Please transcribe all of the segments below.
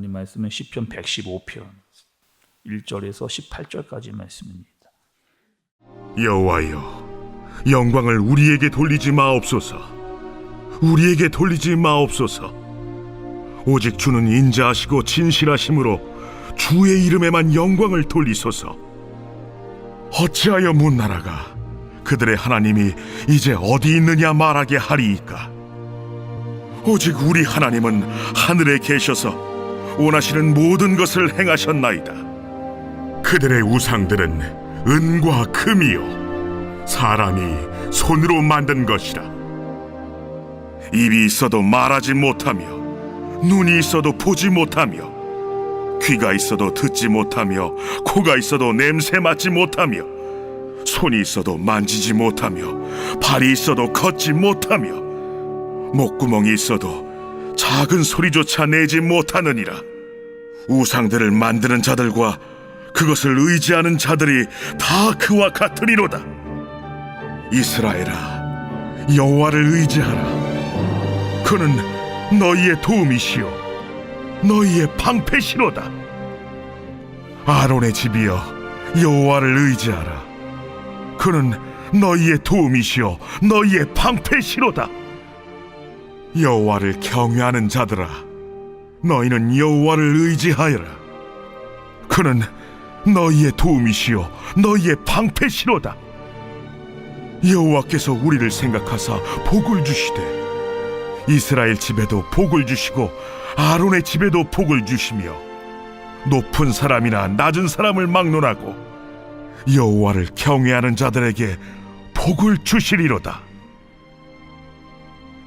하나님 말씀은 시편 115편 1절에서 18절까지 말씀입니다. 여호와여 영광을 우리에게 돌리지 마옵소서. 우리에게 돌리지 마옵소서. 오직 주는 인자하시고 진실하심으로 주의 이름에만 영광을 돌리소서. 어찌하여 문나라가 그들의 하나님이 이제 어디 있느냐 말하게 하리이까? 오직 우리 하나님은 하늘에 계셔서 원하시는 모든 것을 행하셨나이다. 그들의 우상들은 은과 금이요 사람이 손으로 만든 것이라. 입이 있어도 말하지 못하며 눈이 있어도 보지 못하며 귀가 있어도 듣지 못하며 코가 있어도 냄새 맡지 못하며 손이 있어도 만지지 못하며 발이 있어도 걷지 못하며 목구멍이 있어도 작은 소리조차 내지 못하느니라 우상들을 만드는 자들과 그것을 의지하는 자들이 다 그와 같으리로다. 이스라엘아, 여호와를 의지하라. 그는 너희의 도움이시요, 너희의 방패시로다. 아론의 집이여, 여호와를 의지하라. 그는 너희의 도움이시요, 너희의 방패시로다. 여호와를 경외하는 자들아, 너희는 여호와를 의지하여라. 그는 너희의 도움이시요 너희의 방패시로다 여호와께서 우리를 생각하사 복을 주시되 이스라엘 집에도 복을 주시고 아론의 집에도 복을 주시며 높은 사람이나 낮은 사람을 막론하고 여호와를 경외하는 자들에게 복을 주시리로다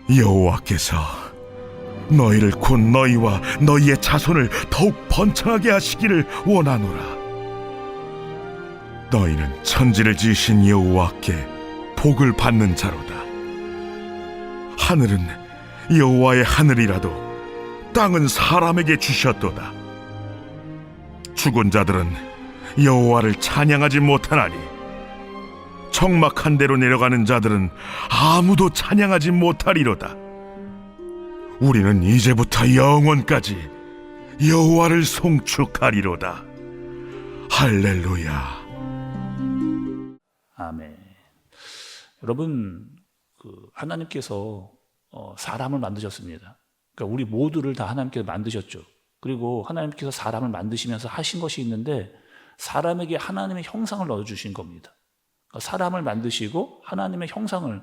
여호와께서 너희를 곧 너희와 너희의 자손을 더욱 번창하게 하시기를 원하노라 너희는 천지를 지으신 여호와께 복을 받는 자로다. 하늘은 여호와의 하늘이라도 땅은 사람에게 주셨도다. 죽은 자들은 여호와를 찬양하지 못하나니 적막한 데로 내려가는 자들은 아무도 찬양하지 못하리로다. 우리는 이제부터 영원까지 여호와를 송축하리로다. 할렐루야. 아멘. 여러분, 그 하나님께서 어, 사람을 만드셨습니다. 그러니까 우리 모두를 다 하나님께서 만드셨죠. 그리고 하나님께서 사람을 만드시면서 하신 것이 있는데 사람에게 하나님의 형상을 넣어 주신 겁니다. 그러니까 사람을 만드시고 하나님의 형상을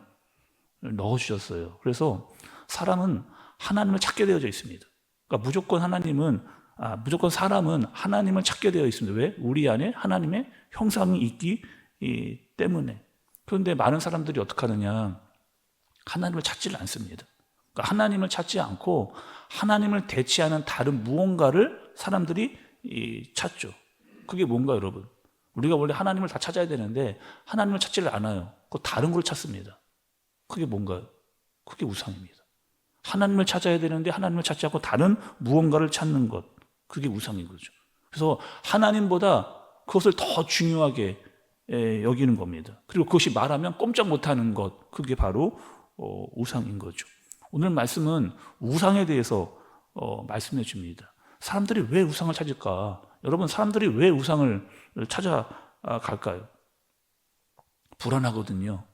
넣어주셨어요. 그래서 사람은 하나님을 찾게 되어져 있습니다. 그러니까 무조건 하나님은 아, 무조건 사람은 하나님을 찾게 되어 있습니다. 왜? 우리 안에 하나님의 형상이 있기 이, 때문에. 그런데 많은 사람들이 어떻게 하느냐? 하나님을 찾지를 않습니다. 그러니까 하나님을 찾지 않고 하나님을 대체하는 다른 무언가를 사람들이 이, 찾죠. 그게 뭔가 여러분? 우리가 원래 하나님을 다 찾아야 되는데 하나님을 찾지를 않아요. 그 다른 걸 찾습니다. 그게 뭔가요? 그게 우상입니다. 하나님을 찾아야 되는데 하나님을 찾지 않고 다른 무언가를 찾는 것. 그게 우상인 거죠. 그래서 하나님보다 그것을 더 중요하게 에, 여기는 겁니다. 그리고 그것이 말하면 꼼짝 못하는 것, 그게 바로 어, 우상인 거죠. 오늘 말씀은 우상에 대해서 어, 말씀해 줍니다. 사람들이 왜 우상을 찾을까? 여러분, 사람들이 왜 우상을 찾아갈까요? 불안하거든요.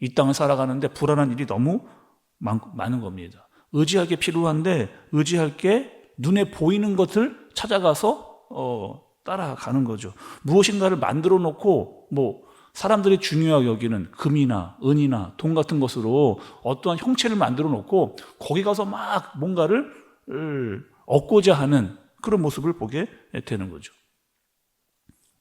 이 땅을 살아가는데 불안한 일이 너무 많, 많은 겁니다. 의지할 게 필요한데 의지할 게 눈에 보이는 것을 찾아가서 어, 따라가는 거죠. 무엇인가를 만들어 놓고 뭐 사람들이 중요하게 여기는 금이나 은이나 돈 같은 것으로 어떠한 형체를 만들어 놓고 거기 가서 막 뭔가를 얻고자 하는 그런 모습을 보게 되는 거죠.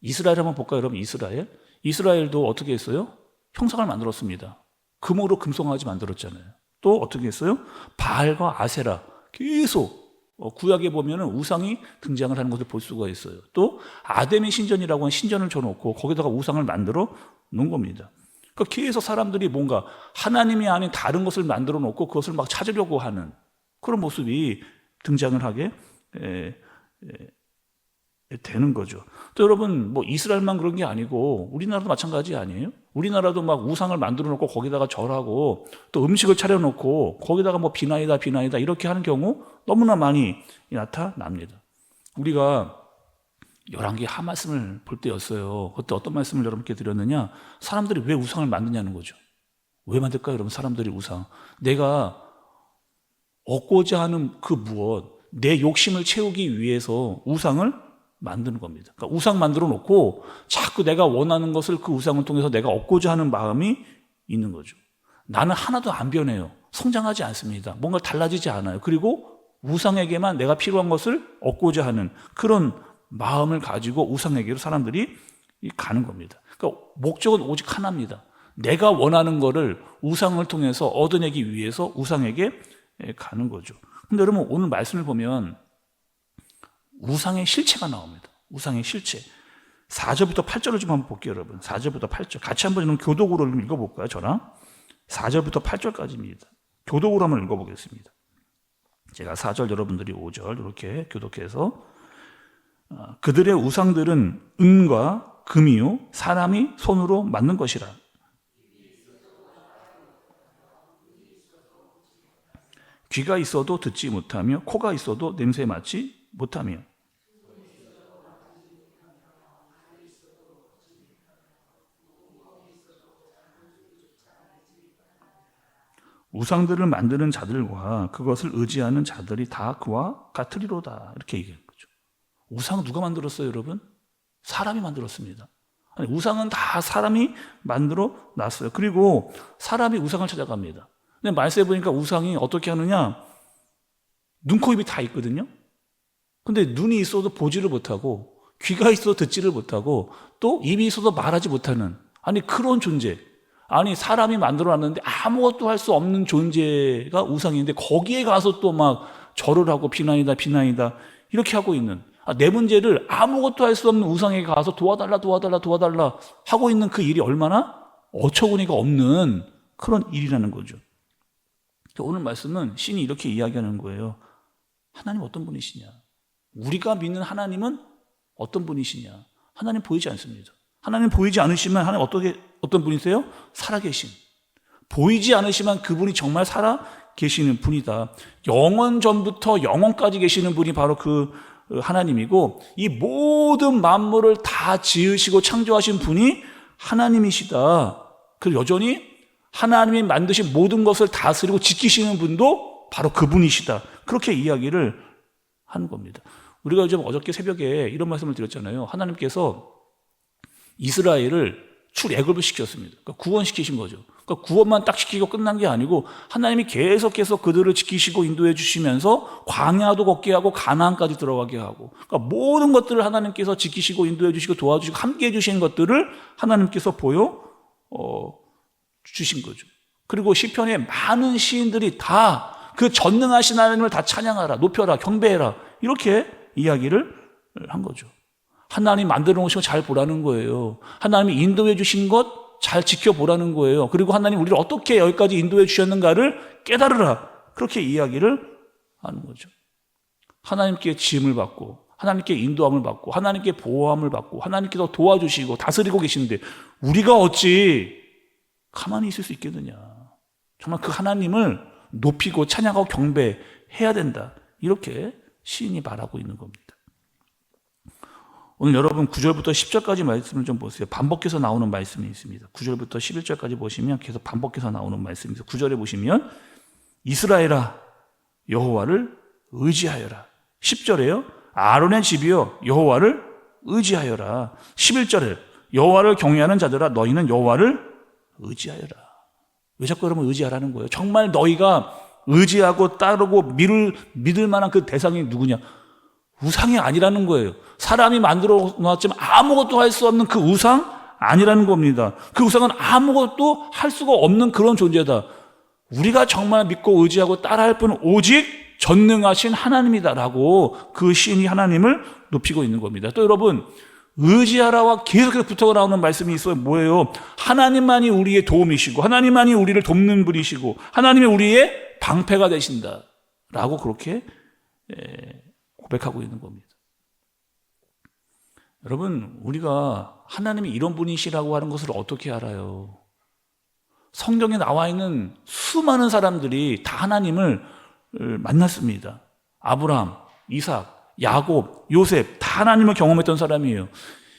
이스라엘 한번 볼까요, 여러분? 이스라엘? 이스라엘도 어떻게 했어요? 형상을 만들었습니다. 금으로 금송아지 만들었잖아요. 또 어떻게 했어요? 바알과 아세라 계속 어, 구약에 보면 우상이 등장을 하는 것을 볼 수가 있어요. 또 아담의 신전이라고 하는 신전을 줘놓고 거기다가 우상을 만들어 놓은 겁니다. 그러니까 계속 사람들이 뭔가 하나님이 아닌 다른 것을 만들어 놓고 그것을 막 찾으려고 하는 그런 모습이 등장을 하게 되는 거죠. 또 여러분 뭐 이스라엘만 그런 게 아니고 우리나라도 마찬가지 아니에요? 우리나라도 막 우상을 만들어 놓고 거기다가 절하고 또 음식을 차려 놓고 거기다가 뭐 비나이다 비나이다 이렇게 하는 경우 너무나 많이 나타납니다. 우리가 11개 한 말씀을 볼 때였어요. 그때 어떤 말씀을 여러분께 드렸느냐? 사람들이 왜 우상을 만드냐는 거죠. 왜 만들까요, 여러분? 사람들이 우상. 내가 얻고자 하는 그 무엇, 내 욕심을 채우기 위해서 우상을 만드는 겁니다. 그러니까 우상 만들어 놓고 자꾸 내가 원하는 것을 그 우상을 통해서 내가 얻고자 하는 마음이 있는 거죠. 나는 하나도 안 변해요. 성장하지 않습니다. 뭔가 달라지지 않아요. 그리고 우상에게만 내가 필요한 것을 얻고자 하는 그런 마음을 가지고 우상에게로 사람들이 가는 겁니다. 그러니까 목적은 오직 하나입니다. 내가 원하는 것을 우상을 통해서 얻어내기 위해서 우상에게 가는 거죠. 근데 여러분 오늘 말씀을 보면 우상의 실체가 나옵니다. 우상의 실체. 4절부터 8절을 좀 한번 볼게요, 여러분. 4절부터 8절. 같이 한번 좀 교독으로 좀 읽어볼까요, 저랑? 4절부터 8절까지입니다. 교독으로 한번 읽어보겠습니다. 제가 4절 여러분들이 5절 이렇게 교독해서 어, 그들의 우상들은 은과 금이요 사람이 손으로 만든 것이라 귀가 있어도 듣지 못하며 코가 있어도 냄새 맡지 못하며 우상들을 만드는 자들과 그것을 의지하는 자들이 다 그와 같으리로다 이렇게 얘기하는 거죠. 우상 누가 만들었어요, 여러분? 사람이 만들었습니다. 아니, 우상은 다 사람이 만들어 놨어요. 그리고 사람이 우상을 찾아갑니다. 근데 말세에 보니까 우상이 어떻게 하느냐? 눈, 코, 입이 다 있거든요. 근데 눈이 있어도 보지를 못하고 귀가 있어도 듣지를 못하고 또 입이 있어도 말하지 못하는 아니 그런 존재. 아니 사람이 만들어 놨는데 아무것도 할 수 없는 존재가 우상인데 거기에 가서 또 막 절을 하고 비난이다 비난이다 이렇게 하고 있는 아, 내 문제를 아무것도 할 수 없는 우상에게 가서 도와달라 도와달라 도와달라 하고 있는 그 일이 얼마나 어처구니가 없는 그런 일이라는 거죠. 오늘 말씀은 신이 이렇게 이야기하는 거예요. 하나님 어떤 분이시냐? 우리가 믿는 하나님은 어떤 분이시냐? 하나님 보이지 않습니다. 하나님 보이지 않으시면 하나님 어떻게 어떤 분이세요? 살아계신. 보이지 않으시면 그분이 정말 살아 계시는 분이다. 영원 전부터 영원까지 계시는 분이 바로 그 하나님이고 이 모든 만물을 다 지으시고 창조하신 분이 하나님이시다. 그 여전히 하나님이 만드신 모든 것을 다스리고 지키시는 분도 바로 그분이시다. 그렇게 이야기를 하는 겁니다. 우리가 요즘 어저께 새벽에 이런 말씀을 드렸잖아요. 하나님께서 이스라엘을 출애굽을 시켰습니다. 그러니까 구원시키신 거죠. 그러니까 구원만 딱 시키고 끝난 게 아니고 하나님이 계속해서 그들을 지키시고 인도해 주시면서 광야도 걷게 하고 가나안까지 들어가게 하고 그러니까 모든 것들을 하나님께서 지키시고 인도해 주시고 도와주시고 함께 해 주신 것들을 하나님께서 보여 어, 주신 거죠. 그리고 시편에 많은 시인들이 다 그 전능하신 하나님을 다 찬양하라, 높여라, 경배해라 이렇게 이야기를 한 거죠. 하나님 만들어 놓으신 거 잘 보라는 거예요. 하나님이 인도해 주신 것 잘 지켜보라는 거예요. 그리고 하나님 우리를 어떻게 여기까지 인도해 주셨는가를 깨달으라. 그렇게 이야기를 하는 거죠. 하나님께 지음을 받고, 하나님께 인도함을 받고, 하나님께 보호함을 받고, 하나님께서 도와주시고 다스리고 계시는데 우리가 어찌 가만히 있을 수 있겠느냐. 정말 그 하나님을 높이고 찬양하고 경배해야 된다. 이렇게 시인이 말하고 있는 겁니다. 오늘 여러분 9절부터 10절까지 말씀을 좀 보세요. 반복해서 나오는 말씀이 있습니다. 9절부터 11절까지 보시면 계속 반복해서 나오는 말씀이 있어요. 9절에 보시면 이스라엘아 여호와를 의지하여라. 10절에요. 아론의 집이여 여호와를 의지하여라. 11절에 여호와를 경외하는 자들아 너희는 여호와를 의지하여라. 왜 자꾸 그러면 의지하라는 거예요? 정말 너희가 의지하고 따르고 믿을, 믿을 만한 그 대상이 누구냐? 우상이 아니라는 거예요. 사람이 만들어 놨지만 아무것도 할 수 없는 그 우상 아니라는 겁니다. 그 우상은 아무것도 할 수가 없는 그런 존재다. 우리가 정말 믿고 의지하고 따라할 분은 오직 전능하신 하나님이다라고 그 신이 하나님을 높이고 있는 겁니다. 또 여러분 의지하라와 계속해서 붙어 나오는 말씀이 있어요. 뭐예요? 하나님만이 우리의 도움이시고 하나님만이 우리를 돕는 분이시고 하나님이 우리의 방패가 되신다 라고 그렇게 고백하고 있는 겁니다. 여러분, 우리가 하나님이 이런 분이시라고 하는 것을 어떻게 알아요? 성경에 나와 있는 수많은 사람들이 다 하나님을 만났습니다. 아브라함, 이삭, 야곱, 요셉 다 하나님을 경험했던 사람이에요.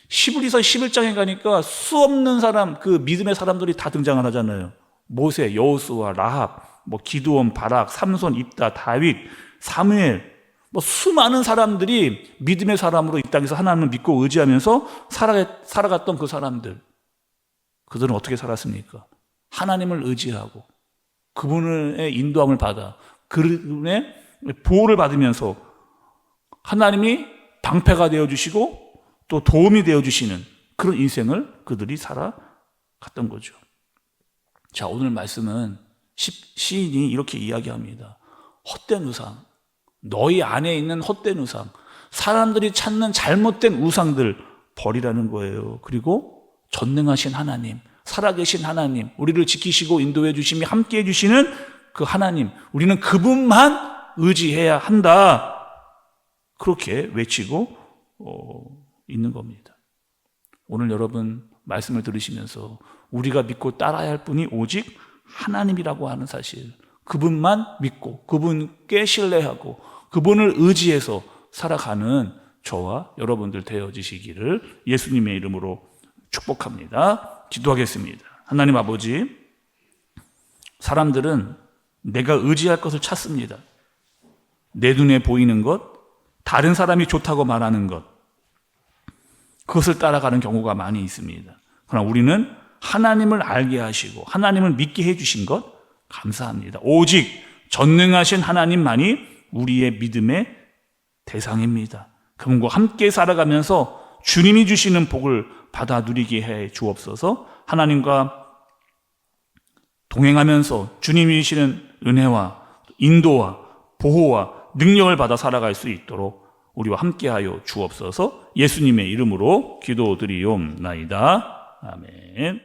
시브리서 11장에 가니까 수 없는 사람, 그 믿음의 사람들이 다 등장을 하잖아요. 모세, 여호수아, 라합, 뭐 기드온, 바락, 삼손, 입다, 다윗, 사무엘, 뭐 수많은 사람들이 믿음의 사람으로 이 땅에서 하나님을 믿고 의지하면서 살아가, 살아갔던 그 사람들. 그들은 어떻게 살았습니까? 하나님을 의지하고 그분의 인도함을 받아 그분의 보호를 받으면서 하나님이 방패가 되어 주시고 또 도움이 되어 주시는 그런 인생을 그들이 살아갔던 거죠. 자, 오늘 말씀은 시- 시인이 이렇게 이야기합니다. 헛된 우상, 너희 안에 있는 헛된 우상, 사람들이 찾는 잘못된 우상들 버리라는 거예요. 그리고 전능하신 하나님, 살아계신 하나님, 우리를 지키시고 인도해 주심이 함께 해 주시는 그 하나님, 우리는 그분만 의지해야 한다. 그렇게 외치고 어, 있는 겁니다. 오늘 여러분 말씀을 들으시면서 우리가 믿고 따라야 할 분이 오직 하나님이라고 하는 사실, 그분만 믿고 그분께 신뢰하고 그분을 의지해서 살아가는 저와 여러분들 되어지시기를 예수님의 이름으로 축복합니다. 기도하겠습니다. 하나님 아버지, 사람들은 내가 의지할 것을 찾습니다. 내 눈에 보이는 것, 다른 사람이 좋다고 말하는 것, 그것을 따라가는 경우가 많이 있습니다. 그러나 우리는 하나님을 알게 하시고 하나님을 믿게 해주신 것 감사합니다. 오직 전능하신 하나님만이 우리의 믿음의 대상입니다. 그분과 함께 살아가면서 주님이 주시는 복을 받아 누리게 해 주옵소서 하나님과 동행하면서 주님이 주시는 은혜와 인도와 보호와 능력을 받아 살아갈 수 있도록 우리와 함께하여 주옵소서 예수님의 이름으로 기도드리옵나이다. 아멘.